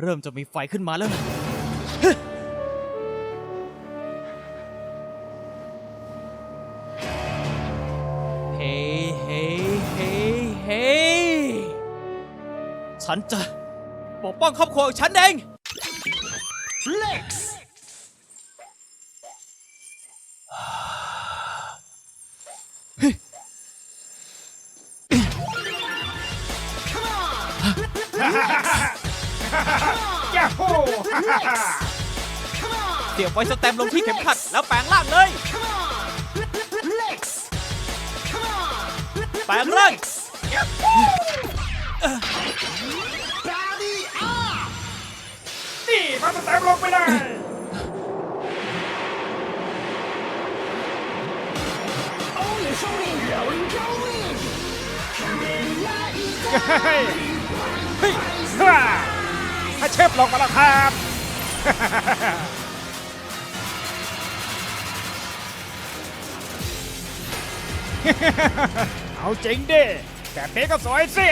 เริ่มจะมีไฟขึ้นมาแล้วนะเฮ้เฮ้เฮ้เฮ้ฉันจะปกป้องครอบครัวของฉันเอง Flex! Yahoo! เดี๋ยวไว้สแตมป์ลงที่เข็มขัดแล้วแปลงร่างเลย Flex! แปลงร่าง Body up! นี่มันสแตมป์ลงไปเลย Only for me, going, going! Kamen เฮ้ยเฮ้ยฮ่าถ้า เชฟลงมาแล้วครับเอาจริงดิแบบนี้ก็สวยสิ